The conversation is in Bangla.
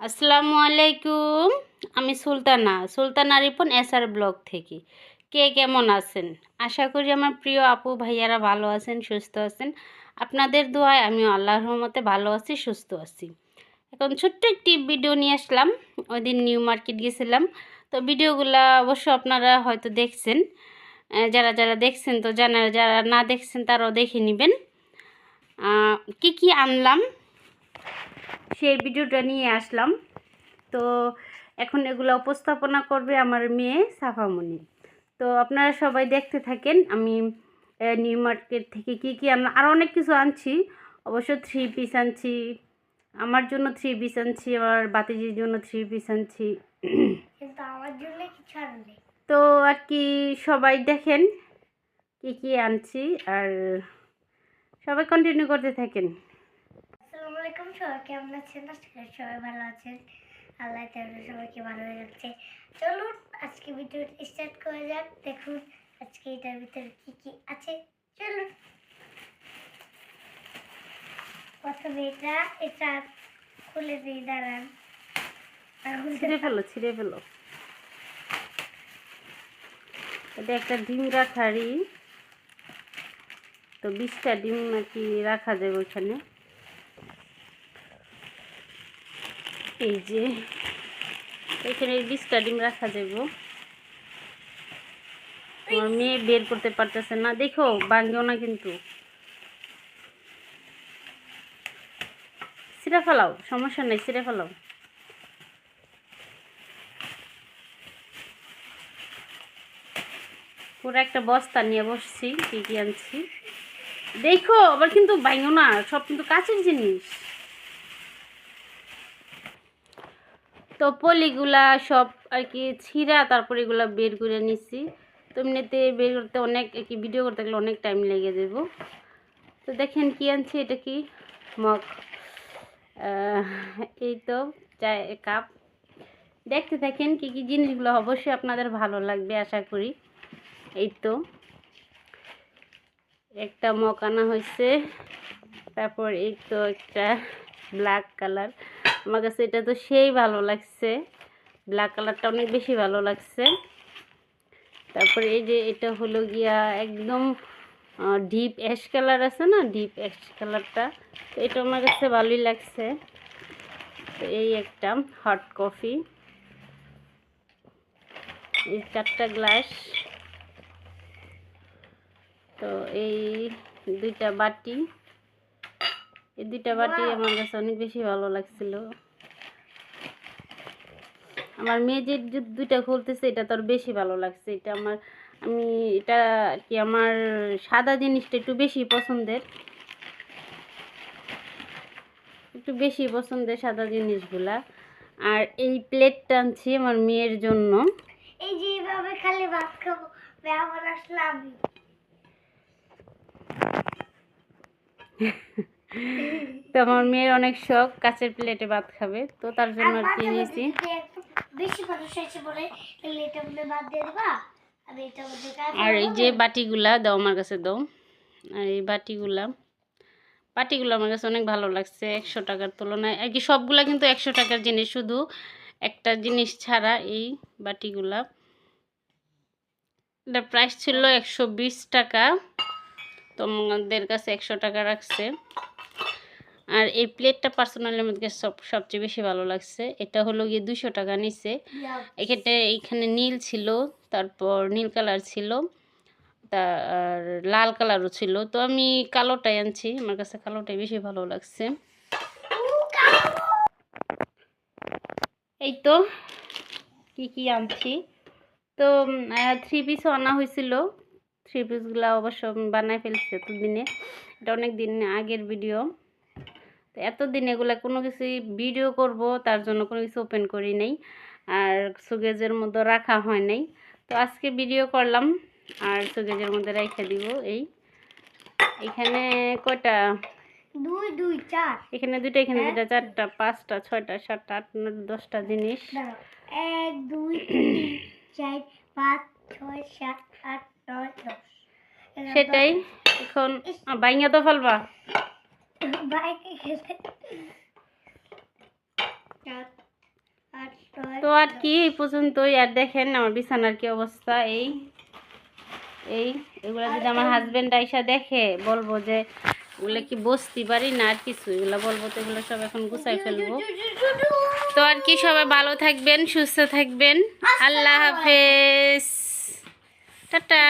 আসসালামু আলাইকুম। আমি সুলতানা সুলতানা রিপন এসআর ব্লগ থেকে। কে কেমন আছেন? আশা করি আমার প্রিয় আপু ভাইয়ারা ভালো আছেন, সুস্থ আছেন। আপনাদের দোয়ায় আমি আল্লাহর রহমতে ভালো আছি, সুস্থ আছি। এখন ছোট্ট একটি ভিডিও নিয়ে আসলাম। ওই দিন নিউ মার্কেট গেছিলাম। তো ভিডিওগুলো অবশ্য আপনারা হয়তো দেখছেন। যারা যারা দেখছেন, তো জানা যারা না দেখছেন, তারাও দেখে নেবেন। কি কি আনলাম? সেই ভিডিওটা নিয়ে আসলাম। তো এখন এগুলো উপস্থাপনা করবে আমার মেয়ে সাফামণি তো আপনারা সবাই দেখতে থাকেন আমি নিউ মার্কেট থেকে কি কি আনলাম আরও অনেক কিছু আনছি। অবশ্য থ্রি পিস আনছি আমার জন্য থ্রি পিস আনছি আমার বাতিজির জন্য থ্রি পিস আনছি। কিন্তু আমার জন্য কিছু আনবে তো আর কি সবাই দেখেন কি কি আনছি আর সবাই কন্টিনিউ করতে থাকেন। আলাইকুম সবাই, কেমন আছেন? সবাই ভালো আছেন। আল্লাহ তাআলা সবাইকে ভালো রাখছে। চলুন, আজকে ভিডিও স্টার্ট করা যাক। দেখুন, আজকে এটার ভিতরে কি কি আছে। চলুন। প্রথমে এটা এটা খুলে দিই দাঁড়ান। ছিঁড়ে ফেলো ছিঁড়ে ফেলো। এটা একটা ডিম রাখারই। তো বিশটা ডিম আর কি রাখা যাবে ওইখানে এই যে, এখানে বিশটা ডিম রাখা যাবে আমার মেয়ে বের করতে পারতেছে না, দেখো ভাঙিও না কিন্তু। ছিঁড়ে ফেলাও, সমস্যা নেই, ছিঁড়ে ফেলাও। পুরো একটা বস্তা নিয়ে বসছি, কি কি আনছি। দেখো, আবার কিন্তু ভাঙো না, সব কিন্তু কাছের জিনিস। তো পলিগুলা সব আর কি ছিঁড়া, তারপর এগুলা বের করে নিছি। তো এমনিতে বের করতে অনেক, আর কি ভিডিও করতে গেলে অনেক টাইম লেগে যাব। তো দেখেন কি আনছি, এটা কি? মগ। এই তো চায় কাপ দেখতে থাকেন কি কি জিনিসগুলো অবশ্যই আপনাদের ভালো লাগবে, আশা করি। এই তো। একটা মগ আনা হয়েছে, তারপর এই তো একটা ব্ল্যাক কালার আমার কাছে এটা তো সেই ভালো লাগছে। ব্ল্যাক কালারটা অনেক বেশি ভালো লাগছে। তারপরে এই যে এটা হলো গিয়া একদম ডিপ অ্যাশ কালার আছে না? ডিপ অ্যাশ কালারটা তো এটা আমার কাছে ভালোই লাগছে। তো এই একটা হট কফি এই চারটা গ্লাস তো এই দুইটা বাটি। এই দুইটা বাটি আমার কাছে অনেক বেশি ভালো লাগছিল। আমার মেয়ে যে দুইটা খুলতেছে এটা তোর বেশি ভালো লাগছে। এটা আমার আমি এটা কি আমার সাদা জিনিসটা একটু বেশি পছন্দের? একটু বেশি পছন্দের সাদা জিনিসগুলা। আর এই প্লেটটা আনছি আমার মেয়ের জন্য। এই যে এইভাবে খালি ভাত খাব। ব্যবহার আসলে আমি তো আমার মেয়ের অনেক শখ কাচের প্লেটে ভাত খাবে। তো তার জন্য আর কি নিয়েছি? বেশি মানুষ বলে এটা মধ্যে দিয়ে দিবা আর এই যে বাটিগুলা দাও আমার কাছে দাও। আর এই বাটিগুলা বাটিগুলো আমার কাছে অনেক ভালো লাগছে একশো টাকার তুলনায়। আর কি সবগুলা কিন্তু একশো টাকার জিনিস শুধু একটা জিনিস ছাড়া এই বাটিগুলা। এটা প্রাইস ছিল একশো বিশ টাকা তোমাদের কাছে একশো টাকা রাখছে। আর এই প্লেটটা পার্সোনালি আমাদের সব সবচেয়ে বেশি ভালো লাগছে। এটা হলো গিয়ে দুশো টাকা নিছে এক্ষেত্রে এইখানে নীল ছিল তারপর নীল কালার ছিল তা আর লাল কালারও ছিল। তো আমি কালোটাই আনছি আমার কাছে কালোটাই বেশি ভালো লাগছে। এই তো কি কি আনছি? তো থ্রি পিসও আনা হয়েছিল। থ্রি পিসগুলো অবশ্য বানায় ফেলছি এতদিনে। এটা অনেক দিন আগের ভিডিও তো এতদিন এগুলো কোনো কিছু ভিডিও করব তার জন্য কোনো কিছু ওপেন করি নাই। আর সুগেজের মধ্যে রাখা হয় নাই। তো আজকে ভিডিও করলাম আর সুগেজের মধ্যে রেখে দিব এই। এখানে কয়টা? দুই দুই চার। এখানে দুইটা এখানে দুটা চারটা পাঁচটা ছয়টা সাতটা আট নয় দশটা জিনিস। এক দুই চার পাঁচ ছয় সাত আট নয় দশ। সেটাই। এখন বাইঙ্গা তো ফেলবা। তো আর কি, এই পর্যন্তই। আর দেখেন আমার বিছানার কি অবস্থা, এই এই, এগুলা যদি আমার হাজবেন্ড আইসা দেখে, বলব যে এগুলো কি বসতে পারি না আর কিছু, এগুলো বলব তো এগুলো সব এখন গুছাই ফেলব। তো আর কি, সবাই ভালো থাকবেন, সুস্থ থাকবেন। আল্লাহ হাফেজ। টাটা।